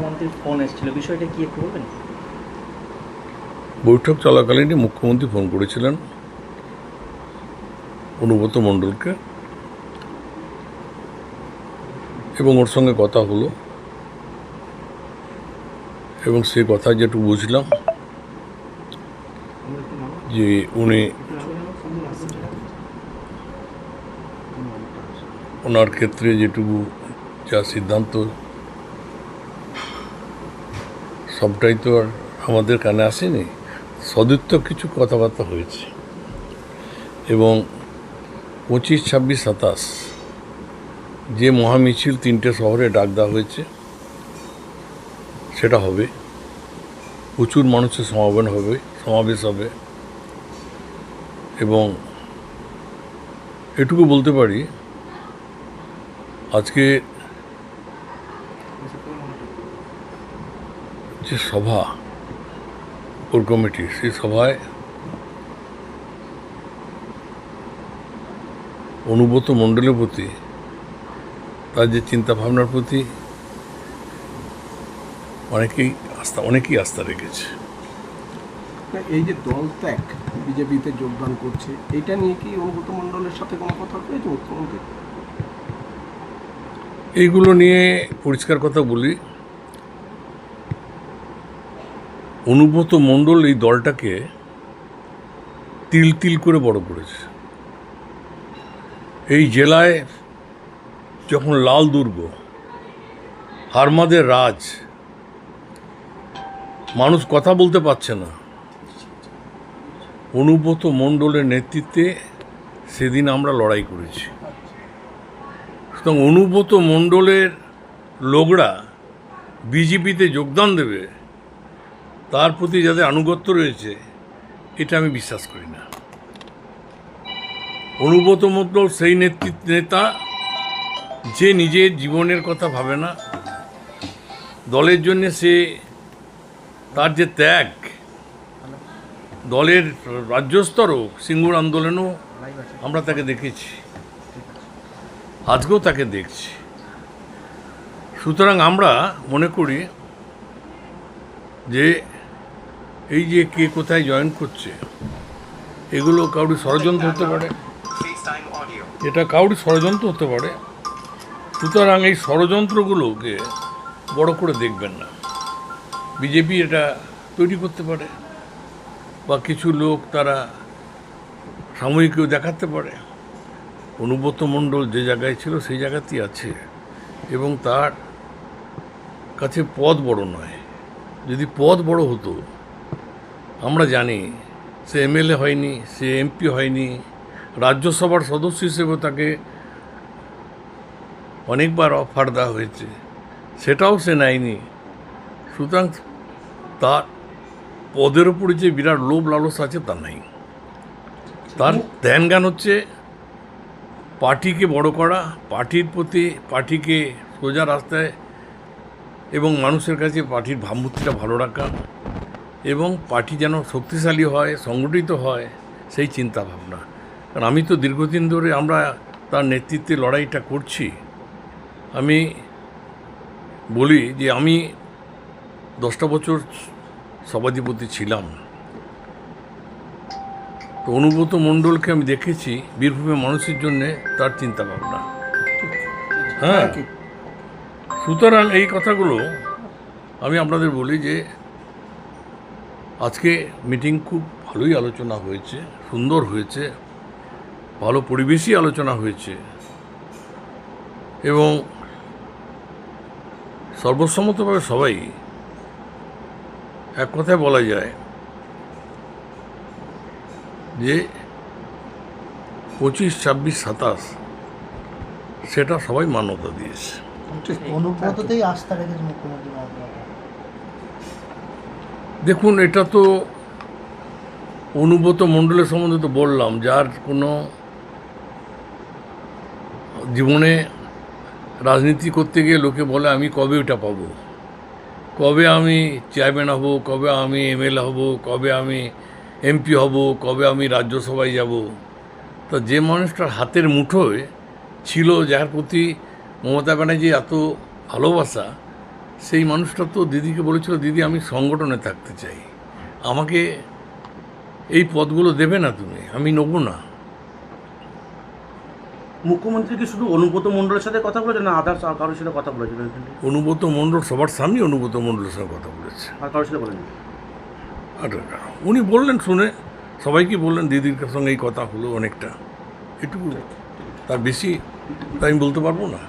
মুখ্যমন্ত্রীর ফোন এসেছিল, বিষয়টা কি একটু বলবেন? বৈঠক চলাকালীনই মুখ্যমন্ত্রী ফোন করেছিলেন অনুব্রত মণ্ডলকে এবং ওর সঙ্গে কথা হলো। এবং সে কথা যেটুকু বুঝলাম যে উনি ওনার ক্ষেত্রে যেটুকু যা সিদ্ধান্ত সবটাই তো আর আমাদের কানে আসেনি। সদুত্ব কিছু কথাবার্তা হয়েছে। এবং পঁচিশ, ছাব্বিশ, সাতাশ যে মহামিছিল তিনটে শহরে ডাক দেওয়া হয়েছে, সেটা হবে। প্রচুর মানুষের সমাবেশ হবে সমাবেশ হবে। এবং এটুকু বলতে পারি, আজকে যে সভা কোর কমিটি সেই সভায় অনুব্রত মণ্ডলের প্রতি তার যে চিন্তা ভাবনার প্রতি অনেকেই আস্থা অনেকেই আস্থা রেখেছে। এই যে দল ত্যাগ বিজেপিতে যোগদান করছে এটা নিয়ে কি অনুভূত মণ্ডলের সাথে কোনো কথা হয়েছে মুখ্যমন্ত্রী এইগুলো নিয়ে পরিষ্কার কথা বলি অনুব্রত মণ্ডল এই দলটাকে তিল তিল করে বড় করেছে। এই জেলায় যখন লাল দুর্গ, হারমাদের রাজ, মানুষ কথা বলতে পারছে না। অনুব্রত মণ্ডলের নেতৃত্বে সেদিন আমরা লড়াই করেছি। সুতরাং অনুব্রত মণ্ডলের লোকরা বিজেপিতে যোগদান দেবে তার প্রতি যাদের আনুগত্য রয়েছে, এটা আমি বিশ্বাস করি না। অনুব্রত মণ্ডল সেই নেতৃত্ব নেতা, যে নিজের জীবনের কথা ভাবে না, দলের জন্য সে তার যে ত্যাগ, দলের রাজ্যস্তরও সিঙ্গুর আন্দোলনেও আমরা তাকে দেখেছি, আজকেও তাকে দেখছি। সুতরাং আমরা মনে করি যে এই যে কে কোথায় জয়েন করছে, এগুলো কাউরি ষড়যন্ত্র হতে পারে। এটা কাউরি ষড়যন্ত্র হতে পারে। সুতরাং এই ষড়যন্ত্রগুলোকে বড় করে দেখবেন না। বিজেপি এটা তৈরি করতে পারে, বা কিছু লোক তারা সাময়িকও দেখাতে পারে। অনুব্রত মণ্ডল যে জায়গায় ছিল সেই জায়গাতেই আছে, এবং তার কাছে পদ বড় নয়। যদি পদ বড় হতো আমরা জানি সে এমএলএ হয়নি, সে এমপি হয়নি। রাজ্যসভার সদস্য হিসেবে তাকে অনেকবার অফার দেওয়া হয়েছে। সেটাও সে নেয়নি। সুতরাং তার পদের উপরে যে বিরাট লোভ লালস আছে তা নাই। তার ধ্যান জ্ঞান হচ্ছে পার্টিকে বড় করা, পার্টির প্রতি, পার্টিকে সোজা রাস্তায় এবং মানুষের কাছে পার্টির ভাবমূর্তিটা ভালো রাখা। এবং পার্টি যেন শক্তিশালী হয়, সংগঠিত হয়, সেই চিন্তা ভাবনা কারণ আমি তো দীর্ঘদিন ধরে আমরা তার নেতৃত্বে লড়াইটা করছি। আমি বলি যে আমি দশটা বছর সভাধিপতি ছিলাম। তো অনুব্রত মণ্ডলকে আমি দেখেছি বীরভূমের মানুষের জন্যে তার চিন্তা ভাবনা হ্যাঁ। সুতরাং এই কথাগুলো আমি আপনাদের বলি যে আজকে মিটিং খুব ভালোই আলোচনা হয়েছে সুন্দর হয়েছে ভালো পরিবেশই আলোচনা হয়েছে এবং সর্বসম্মতভাবে সবাই এক কথায় বলা যায় যে পঁচিশ ছাব্বিশ সাতাশ সেটা সবাই মান্যতা দিয়েছে অনুব্রততেই আস্থা রেখেছে মুখ্যমন্ত্রী। দেখুন, এটা তো অনুব্রত মণ্ডলের সম্বন্ধে তো বললাম, যার কোনো জীবনে রাজনীতি করতে গিয়ে লোকে বলে, আমি কবে ওটা পাবো? কবে আমি চেয়ারম্যান হব? কবে আমি এমএলএ হব? কবে আমি এমপি হব? কবে আমি রাজ্যসভায় যাব? তো যে মানুষটার হাতের মুঠোয় ছিল, যার প্রতি মমতা ব্যানার্জি এত ভালোবাসা সেই মানুষটা তো দিদিকে বলেছিল দিদি আমি সংগঠনে থাকতে চাই। আমাকে এই পদগুলো দেবে না তুমি আমি নেব না। মুখ্যমন্ত্রী কি শুধু অনুব্রত মণ্ডলের সাথে কথা বলেছেন না আদার্স আর কারোর সাথে কথা এখানে? অনুব্রত মণ্ডল সবার সামনে অনুব্রত মণ্ডলের সঙ্গে কথা বলেছে। আর কারোর সাথে বলেন? আর উনি বললেন শুনে সবাইকে বললেন দিদির সঙ্গে এই কথা হলো অনেকটা। এটুকু তার বেশি তা আমি বলতে পারব না।